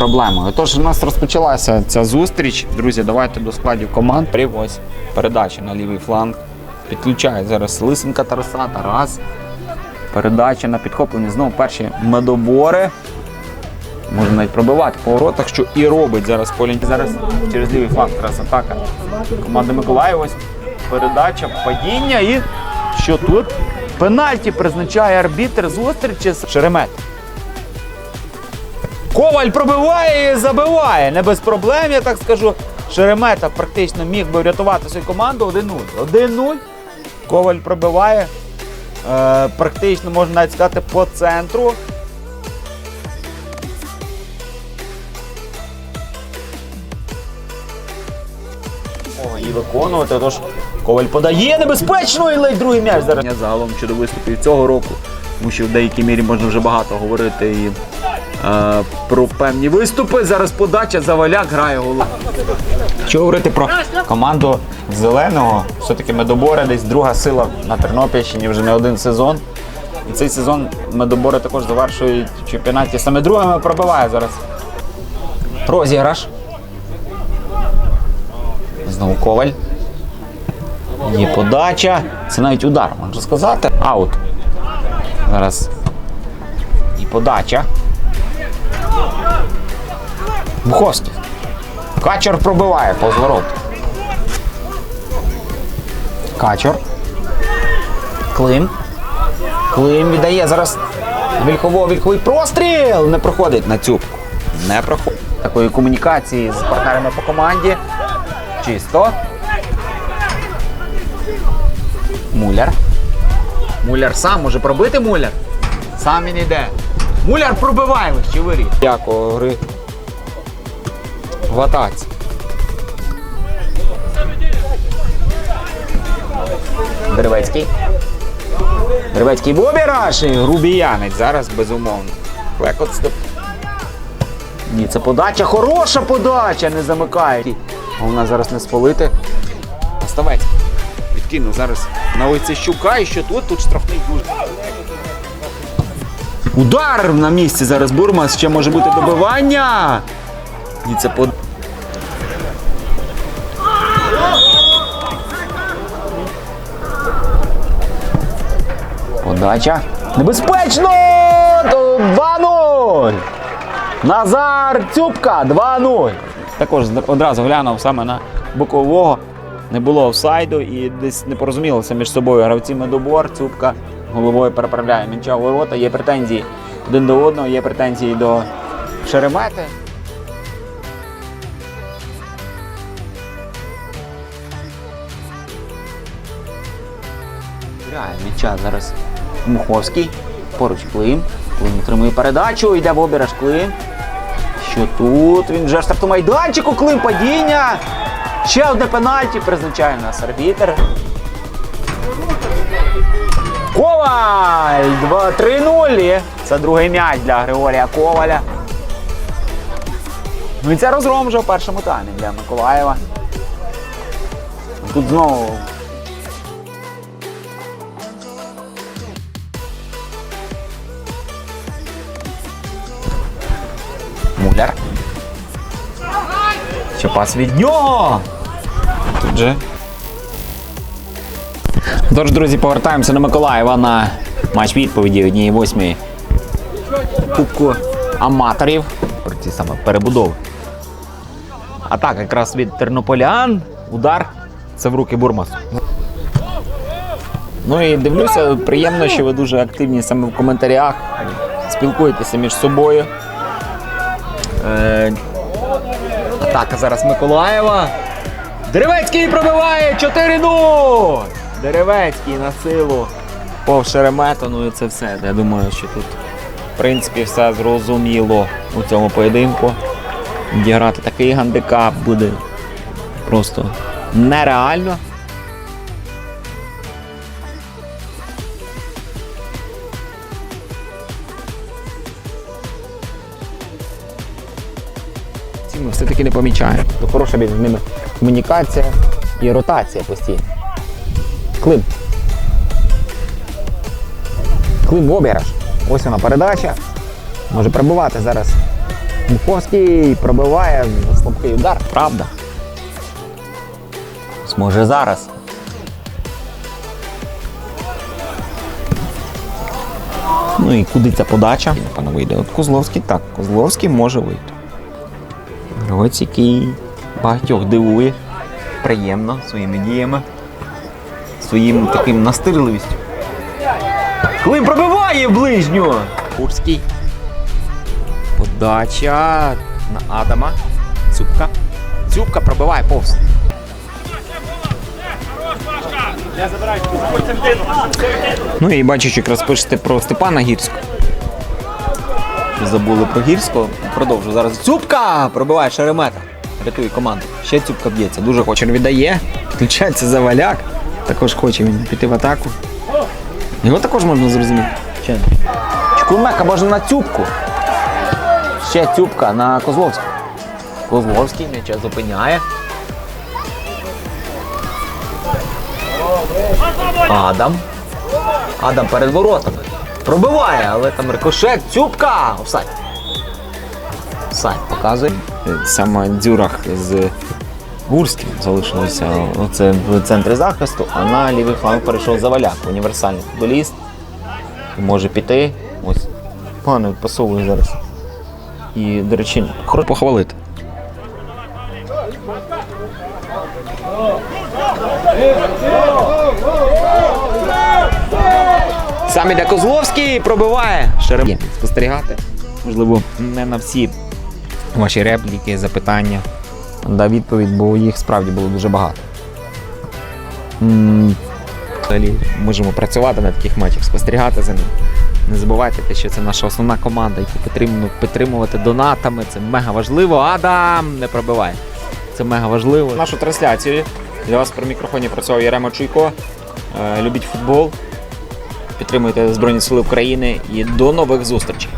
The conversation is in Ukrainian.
проблемою. Тож у нас розпочалася ця зустріч. Друзі, давайте до складів команд. Прив ось передача на лівий фланг. Підключає зараз Лисенка Тараса, Тарас. Передача на підхоплення. Знову перші медобори. Можна навіть пробивати по воротах, що і робить зараз Полінь. Зараз через лівий фланг якраз атака. Команда Миколаїв. Ось передача, падіння і що тут? Пенальті призначає арбітр зустрічі з Шеремет. Коваль пробиває і забиває. Не без проблем, я так скажу. Шеремета практично міг би врятувати свою команду 1-0. 1-0. Коваль пробиває. Е, практично можна навіть сказати по центру. О, і виконувати. Тож Коваль подає небезпечно і ледь другий м'яч зараз. Загалом щодо виступів цього року, тому що в деякій мірі можна вже багато говорити і е, про певні виступи. Зараз подача Заваляк грає голову. Що говорити про команду зеленого, все-таки медобори, десь друга сила на Тернопільщині вже не один сезон. І цей сезон медобори також завершують в чемпіонаті. Саме другими пробиває зараз. Розіграш. Знову коваль. Є подача. Це навіть удар, можна сказати. Аут. Зараз. І подача. Буховський. Качер пробиває по зворот. Качер. Клим. Клим віддає зараз вільхово вільховий простріл. Не проходить на цюбку. Не проходить. Такої комунікації з партнерами по команді. Чисто. Муляр. Муляр сам може пробити муляр. Сам він іде. Муляр пробиває ще вирі. Дякую гри. В атаці. Деревецький. Деревецький в обіраж. і Грубіянець зараз безумовно. Клекот степ. Ні, це подача. Хороша подача. Не замикає. Головне зараз не спалити. Оставець. Відкинув зараз на Ойцещука і що тут? Тут штрафний дуже. Удар на місці зараз Бурмас. Ще може бути добивання. І це под... Подача. Небезпечно! То 2-0! Назар Цюбка 2-0. Також одразу глянув саме на бокового. Не було офсайду і десь не порозумілося між собою. Гравці медобор, Цюбка головою переправляє м'яча в ворота. Є претензії один до одного, є претензії до Шеремети. Грає м'яча зараз Муховський. Поруч Клим. Клим отримує передачу, йде в обіраж Клим. Що тут? Він вже старту майданчику, Клим падіння. Ще одне пенальті призначає нас арбітер. Коваль! 2-3-0. Це другий м'яч для Григорія Коваля. Ну і це розгром вже в першому таймі для Миколаєва. Тут знову Ще пас від нього. Тут же. Тож, друзі, повертаємося до Миколаєва на матч відповіді однієї восьмої Кубку аматорів. Про ці саме перебудови. А так, якраз від тернополян. Удар. Це в руки Бурмасу. Ну і дивлюся, приємно, що ви дуже активні саме в коментарях. Спілкуєтеся між собою. Атака зараз Миколаєва. Деревецький пробиває 4-0! Деревецький на силу пов Шеремета, ну і це все. Я думаю, що тут, в принципі, все зрозуміло у цьому поєдинку. Діграти такий гандикап буде просто нереально. Ми все-таки не помічаємо. То хороша між ними комунікація і ротація постійна. Клим. Клим в обіграш. Ось вона передача. Може пробувати зараз Муховський пробиває слабкий удар. Правда. Зможе зараз. Ну і куди ця подача? Напевно, вийде. От Козловський так, Козловський може вийти. Гравець, який багатьох дивує. Приємно своїми діями, своїм таким настирливістю. Клим пробиває ближню! Курський. Подача на Адама. Цюбка. Цюбка пробиває повз. Ну і бачу, що якраз пишете про Степана Гірського. Забули про Гірського. Продовжу зараз. Цюбка! Пробиває Шеремета. Рятує команду. Ще Цюбка б'ється. Дуже хоче. Він віддає. Включається Заваляк. Також хоче він піти в атаку. Його також можна зрозуміти. Чи? Чкунмека можна на Цюбку. Ще Цюбка на Козловську. Козловський м'яча зупиняє. Адам. Адам перед воротами. Пробиває, але там рикошет. Цюбка! Офсайд. Офсайд показує. Саме дзюрах з Гурським залишилося оце в центрі захисту, а на лівий фланг перейшов Заваляк, універсальний футболіст. Може піти. Ось. Погано відпасовує зараз. І, до речі, хорошо похвалити. Сам іде Козловський пробиває. Шерем. Спостерігати. Можливо, не на всі ваші репліки, запитання. Дав відповідь, бо їх справді було дуже багато. Взагалі можемо працювати на таких матчах, спостерігати за ним. Не забувайте, те, що це наша основна команда, яку потрібно підтримувати донатами. Це мега важливо. Адам не пробиває. Це мега важливо. Нашу трансляцію для вас при мікрофоні працював Ярема Чуйко. Е, Любіть футбол, підтримуйте Збройні Сили України і до нових зустрічей.